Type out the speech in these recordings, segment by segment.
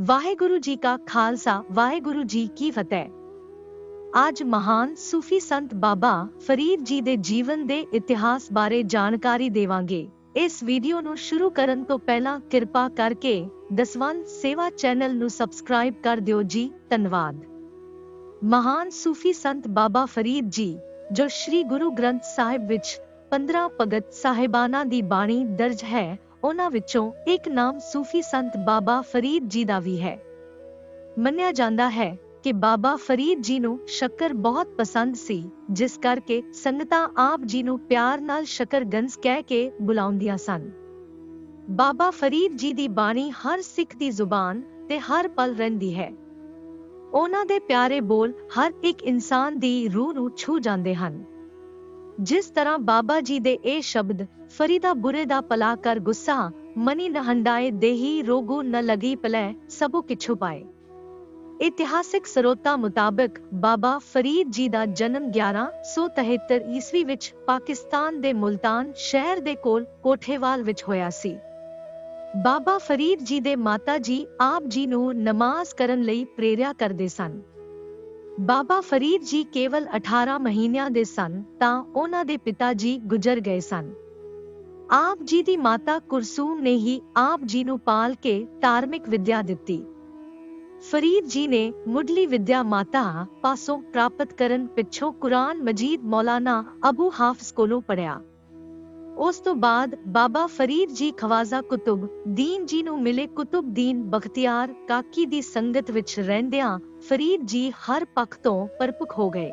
ਵਾਹਿਗੁਰੂ ਜੀ ਕਾ ਖਾਲਸਾ, ਵਾਹਿਗੁਰੂ ਜੀ ਕੀ ਫਤਿਹ। ਅੱਜ ਮਹਾਨ ਸੂਫੀ ਸੰਤ ਬਾਬਾ ਫਰੀਦ ਜੀ ਦੇ ਜੀਵਨ ਦੇ ਇਤਿਹਾਸ ਬਾਰੇ ਜਾਣਕਾਰੀ ਦੇਵਾਂਗੇ। ਇਸ ਵੀਡੀਓ ਨੂੰ ਸ਼ੁਰੂ ਕਰਨ ਤੋਂ ਪਹਿਲਾਂ ਕਿਰਪਾ ਕਰਕੇ ਦਸਵੰਤ ਸੇਵਾ ਚੈਨਲ ਨੂੰ ਸਬਸਕ੍ਰਾਈਬ ਕਰ ਦਿਓ ਜੀ, ਧੰਨਵਾਦ। ਮਹਾਨ ਸੂਫੀ ਸੰਤ ਬਾਬਾ ਫਰੀਦ ਜੀ, ਜੋ ਸ੍ਰੀ ਗੁਰੂ ਗ੍ਰੰਥ ਸਾਹਿਬ ਵਿੱਚ 15 ਭਗਤ ਸਾਹਿਬਾਨਾਂ ਦੀ ਬਾਣੀ ਦਰਜ ਹੈ ਉਹਨਾਂ ਵਿੱਚੋਂ ਇੱਕ ਨਾਮ ਸੂਫੀ ਸੰਤ ਬਾਬਾ ਫਰੀਦ ਜੀ ਦਾ ਵੀ ਹੈ। ਮੰਨਿਆ ਜਾਂਦਾ ਹੈ ਕਿ ਬਾਬਾ ਫਰੀਦ ਜੀ ਨੂੰ ਸ਼ੱਕਰ ਬਹੁਤ ਪਸੰਦ ਸੀ, ਜਿਸ ਕਰਕੇ ਸੰਗਤਾਂ ਆਪ ਜੀ ਨੂੰ ਪਿਆਰ ਨਾਲ ਸ਼ੱਕਰਗੰਜ ਕਹਿ ਕੇ ਬੁਲਾਉਂਦੀਆਂ ਸਨ। ਬਾਬਾ ਫਰੀਦ ਜੀ ਦੀ ਬਾਣੀ ਹਰ ਸਿੱਖ ਦੀ ਜ਼ੁਬਾਨ ਤੇ ਹਰ ਪਲ ਰਹਿੰਦੀ ਹੈ। ਉਹਨਾਂ ਦੇ ਪਿਆਰੇ ਬੋਲ ਹਰ ਇੱਕ ਇਨਸਾਨ ਦੀ ਰੂਹ ਨੂੰ ਛੂ ਜਾਂਦੇ ਹਨ। ਜਿਸ ਤਰ੍ਹਾਂ ਬਾਬਾ ਜੀ ਦੇ ਇਹ ਸ਼ਬਦ, ਫਰੀਦਾ ਬੁਰੇ ਦਾ ਪਲਾ ਕਰ ਗੁੱਸਾ, ਮਨੀ ਨ ਹੰਡਾਏ, ਦੇਹੀ ਰੋਗੂ ਨ ਲਗੀ ਪਲੈ ਸਭੋ ਕਿਛੁ ਪਾਏ। ਇਤਿਹਾਸਿਕ ਸਰੋਤਾਂ ਮੁਤਾਬਕ ਬਾਬਾ ਫਰੀਦ ਜੀ ਦਾ ਜਨਮ 1173 ਈਸਵੀ ਵਿੱਚ ਪਾਕਿਸਤਾਨ ਦੇ ਮੁਲਤਾਨ ਸ਼ਹਿਰ ਦੇ ਕੋਲ ਕੋਠੇਵਾਲ ਵਿੱਚ ਹੋਇਆ ਸੀ। ਬਾਬਾ ਫਰੀਦ ਜੀ ਦੇ ਮਾਤਾ ਜੀ ਆਪ ਜੀ ਨੂੰ ਨਮਾਜ਼ ਕਰਨ ਲਈ ਪ੍ਰੇਰਿਆ ਕਰਦੇ ਸਨ। ਬਾਬਾ ਫਰੀਦ ਜੀ ਕੇਵਲ 18 ਮਹੀਨਿਆਂ ਦੇ ਸਨ, ਤਾਂ ਉਹਨਾਂ ਦੇ ਪਿਤਾ ਜੀ ਗੁਜ਼ਰ ਗਏ ਸਨ। ਆਪ ਜੀ ਦੀ ਮਾਤਾ ਕੁਰਸੂਮ ਨੇ ਹੀ ਆਪ ਜੀ ਨੂੰ ਪਾਲ ਕੇ ਧਾਰਮਿਕ ਵਿੱਦਿਆ ਦਿੱਤੀ। ਫਰੀਦ ਜੀ ਨੇ ਮੁੱਢਲੀ ਵਿਦਿਆ ਮਾਤਾ ਪਾਸੋਂ ਪ੍ਰਾਪਤ ਕਰਨ ਪਿੱਛੋਂ ਕੁਰਾਨ ਮਜੀਦ ਮੌਲਾਨਾ ਅਬੂ ਹਾਫਜ਼ ਕੋਲੋਂ ਪੜਿਆ ਉਸ ਤੋਂ ਬਾਅਦ ਬਾਬਾ ਫਰੀਦ ਜੀ ਖਵਾਜ਼ਾ ਕੁਤੁਬ ਦੀਨ ਜੀ ਨੂੰ ਮਿਲੇ ਕੁਤਬ ਦੀਨ ਬਖਤਿਆਰ ਕਾਕੀ ਦੀ ਸੰਗਤ ਵਿੱਚ ਰਹਿੰਦਿਆਂ ਫਰੀਦ ਜੀ ਹਰ ਪੱਖ ਤੋਂ ਪਰਪਕ ਹੋ ਗਏ।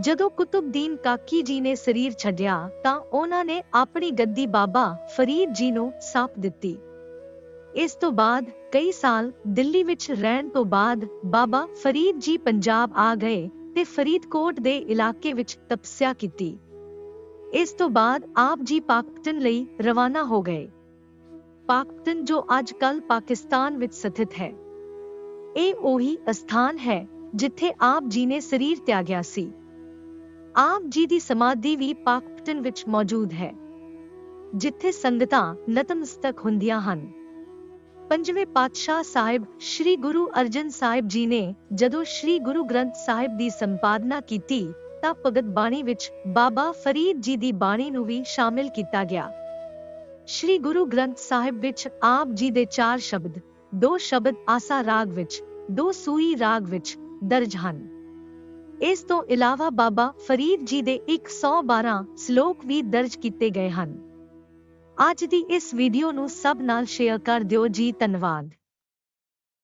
ਜਦੋਂ ਕੁਤੁਬਦੀਨ ਕਾਕੀ ਜੀ ਨੇ ਸਰੀਰ ਛੱਡਿਆ ਤਾਂ ਉਹਨਾਂ ਨੇ ਆਪਣੀ ਗੱਦੀ ਬਾਬਾ ਫਰੀਦ ਜੀ ਨੂੰ ਸੌਂਪ ਦਿੱਤੀ। ਇਸ ਤੋਂ ਬਾਅਦ ਕਈ ਸਾਲ ਦਿੱਲੀ ਵਿੱਚ ਰਹਿਣ ਤੋਂ ਬਾਅਦ ਬਾਬਾ ਫਰੀਦ ਜੀ ਪੰਜਾਬ ਆ ਗਏ ਤੇ ਫਰੀਦਕੋਟ ਦੇ ਇਲਾਕੇ ਵਿੱਚ ਤਪੱਸਿਆ ਕੀਤੀ। ਇਸ ਤੋਂ ਬਾਅਦ ਆਪ ਜੀ ਪਾਕਿਸਤਾਨ ਲਈ ਰਵਾਨਾ ਹੋ ਗਏ। ਪਾਕਿਸਤਾਨ ਜੋ ਅੱਜ ਕੱਲ ਪਾਕਿਸਤਾਨ ਵਿੱਚ ਸਥਿਤ ਹੈ। ਇਹ ਉਹੀ ਅਸਥਾਨ ਹੈ ਜਿੱਥੇ ਆਪ ਜੀ ਨੇ ਸਰੀਰ ਤਿਆਗਿਆ ਸੀ। ਆਪ ਜੀ ਦੀ ਸਮਾਧੀ ਵੀ ਪਾਕਿਸਤਾਨ ਵਿੱਚ ਮੌਜੂਦ ਹੈ, ਜਿੱਥੇ ਸੰਗਤਾਂ ਨਤਮਸਤਕ ਹੁੰਦੀਆਂ ਹਨ। ਪੰਜਵੇਂ ਪਾਤਸ਼ਾਹ ਸਾਹਿਬ ਸ੍ਰੀ ਗੁਰੂ ਅਰਜਨ ਸਾਹਿਬ ਜੀ ਨੇ ਜਦੋਂ ਸ੍ਰੀ ਗੁਰੂ ਗ੍ਰੰਥ ਸਾਹਿਬ ਦੀ ਸੰਪਾਦਨਾ ਕੀਤੀ ਤਾਂ ਭਗਤ ਬਾਣੀ ਵਿੱਚ ਬਾਬਾ ਫਰੀਦ ਜੀ ਦੀ ਬਾਣੀ ਨੂੰ ਵੀ ਸ਼ਾਮਿਲ ਕੀਤਾ ਗਿਆ। ਸ੍ਰੀ ਗੁਰੂ ਗ੍ਰੰਥ ਸਾਹਿਬ ਵਿੱਚ ਆਪ ਜੀ ਦੇ ਚਾਰ ਸ਼ਬਦ, ਦੋ ਸ਼ਬਦ ਆਸਾ ਰਾਗ ਵਿੱਚ, ਦੋ ਸੂਈ ਰਾਗ ਵਿੱਚ ਦਰਜ ਹਨ। ਇਸ ਤੋਂ ਇਲਾਵਾ ਬਾਬਾ ਫਰੀਦ ਜੀ ਦੇ 112 ਸ਼ਲੋਕ ਵੀ ਦਰਜ ਕੀਤੇ ਗਏ ਹਨ। ਅੱਜ ਦੀ ਇਸ ਵੀਡੀਓ ਨੂੰ ਸਭ ਨਾਲ ਸ਼ੇਅਰ ਕਰ ਦਿਓ ਜੀ, ਧੰਨਵਾਦ।